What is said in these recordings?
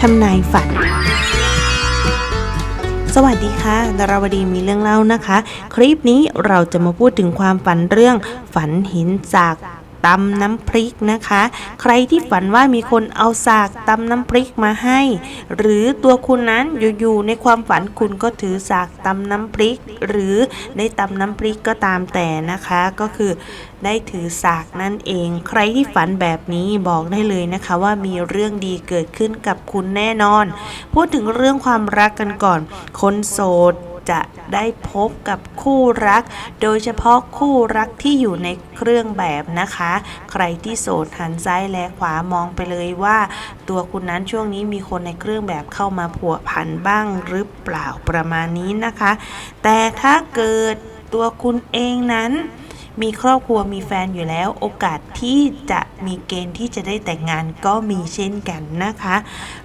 ทำนายฝัน สวัสดีค่ะ ดาราวดีมีเรื่องเล่านะคะ คลิปนี้เราจะมาพูดถึงความฝันเรื่องฝันเห็นจาก ตำน้ำพริกนะคะ ใครที่ฝันว่ามีคนเอาสากตำน้ำพริกมาให้ หรือตัวคุณนั้นอยู่ๆในความฝันคุณก็ถือสากตำน้ำพริก หรือได้ตำน้ำพริกก็ตามแต่นะคะ ก็คือได้ถือสากนั่นเอง ใครที่ฝันแบบนี้บอกได้เลยนะคะว่ามีเรื่องดีเกิดขึ้นกับคุณแน่นอน พูดถึงเรื่องความรักกันก่อน คนโสด จะได้พบกับคู่รัก โดยเฉพาะคู่รักที่อยู่ในเครื่องแบบนะคะ ใครที่โสดหันซ้ายและขวามองไปเลยว่า ตัวคุณนั้นช่วงนี้มีคนในเครื่องแบบเข้ามาผัวพันบ้างหรือเปล่าประมาณนี้นะคะ แต่ถ้าเกิดตัวคุณเองนั้น มีครอบครัวมีแฟนอยู่แล้ว โอกาสที่จะมีเกณฑ์ที่จะได้แต่งงานก็มีเช่นกันนะคะ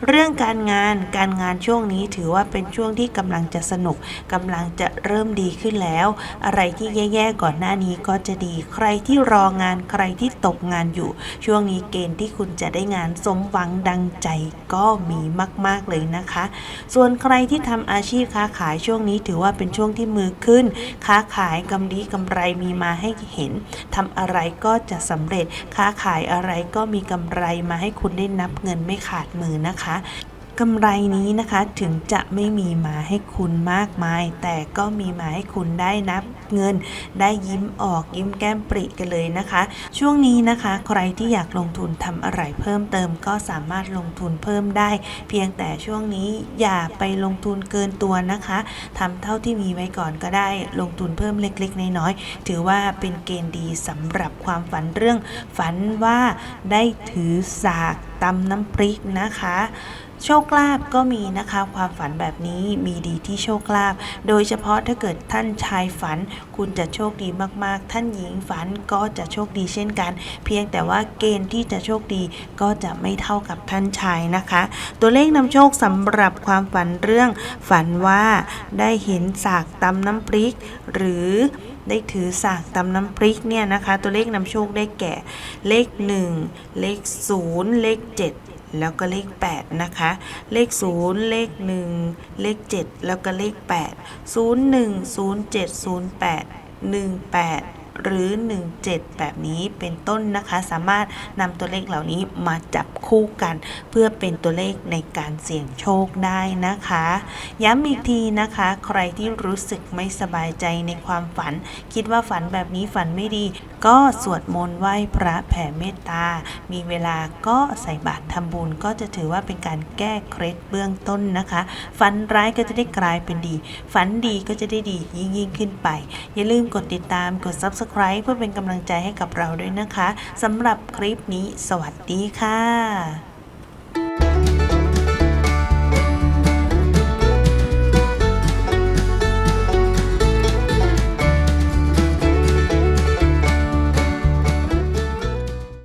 เรื่องการงานการงานช่วงนี้ถือว่าเป็นช่วงที่กำลังจะสนุกกำลังจะเริ่มดีขึ้นแล้ว อะไรที่แย่ๆก่อนหน้านี้ก็จะดี ใครที่รองานใครที่ตกงานอยู่ ช่วงนี้เกณฑ์ที่คุณจะได้งานสมหวังดังใจก็มีมาก ๆเลยนะคะ ส่วนใครที่ทำอาชีพค้าขายช่วงนี้ถือว่าเป็นช่วงที่มือขึ้น ค้าขายกำดีกำไรมีมาให้เห็นทำอะไรก็จะสำเร็จ ค้าขายอะไรก็มีกำไรมาให้คุณได้นับเงินไม่ขาดมือนะคะ กำไรนี้นะคะถึงจะไม่มีมาให้คุณมากมาย แต่ก็มีมาให้คุณได้นับเงิน ได้ยิ้มออกยิ้มแก้มปริกันเลยนะคะ ช่วงนี้นะคะ ใครที่อยากลงทุนทำอะไรเพิ่มเติมก็สามารถลงทุนเพิ่มได้ เพียงแต่ช่วงนี้อย่าไปลงทุนเกินตัวนะคะทำเท่าที่มีไว้ก่อนก็ได้ลงทุนเพิ่มเล็กๆน้อยๆถือว่าเป็นเกณฑ์ดีสำหรับความฝันเรื่อง ฝันว่าได้ถือสากตำน้ำพริกนะคะ โชคลาภก็มีนะคะความฝันแบบนี้มีดีที่โชคลาภโดยเฉพาะถ้าเกิดท่านชายฝัน คุณจะโชคดีมากๆ ท่านหญิงฝันก็จะโชคดีเช่นกัน เพียงแต่ว่าเกณฑ์ที่จะโชคดีก็จะไม่เท่ากับท่านชายนะคะ ตัวเลขนำโชคสำหรับความฝันเรื่อง ฝันว่าได้เห็นสากตำน้ำพริก หรือได้ถือสากตำน้ำพริกเนี่ยนะคะ ตัวเลขนำโชคได้แก่เลข 1 เลข 0 เลข 7 แล้วก็เลข 8 นะคะ เลข 0 เลข 1 เลข 7 แล้วก็เลข 8 0 1 0 7 0 8 1 8 หรือ 17 แบบนี้เป็นต้นนะคะ สามารถนำตัวเลขเหล่านี้มาจับคู่กัน เพื่อเป็นตัวเลขในการเสี่ยงโชคได้นะคะ ย้ำอีกทีนะคะ ใครที่รู้สึกไม่สบายใจในความฝัน คิดว่าฝันแบบนี้ฝันไม่ดี ก็สวดมนต์ไหว้พระแผ่เมตตา มีเวลาก็ใส่บาตรทำบุญก็จะถือว่าเป็นการแก้เคล็ดเบื้องต้นนะคะ ฝันร้ายก็จะได้กลายเป็นดี ฝันดีก็จะได้ดียิ่งยิ่งขึ้นไป อย่าลืมกดติดตามกด s u b s c r i subscribe เพื่อเป็นกำลังใจให้กับเราด้วยนะคะสำหรับคลิปนี้ สวัสดีค่ะ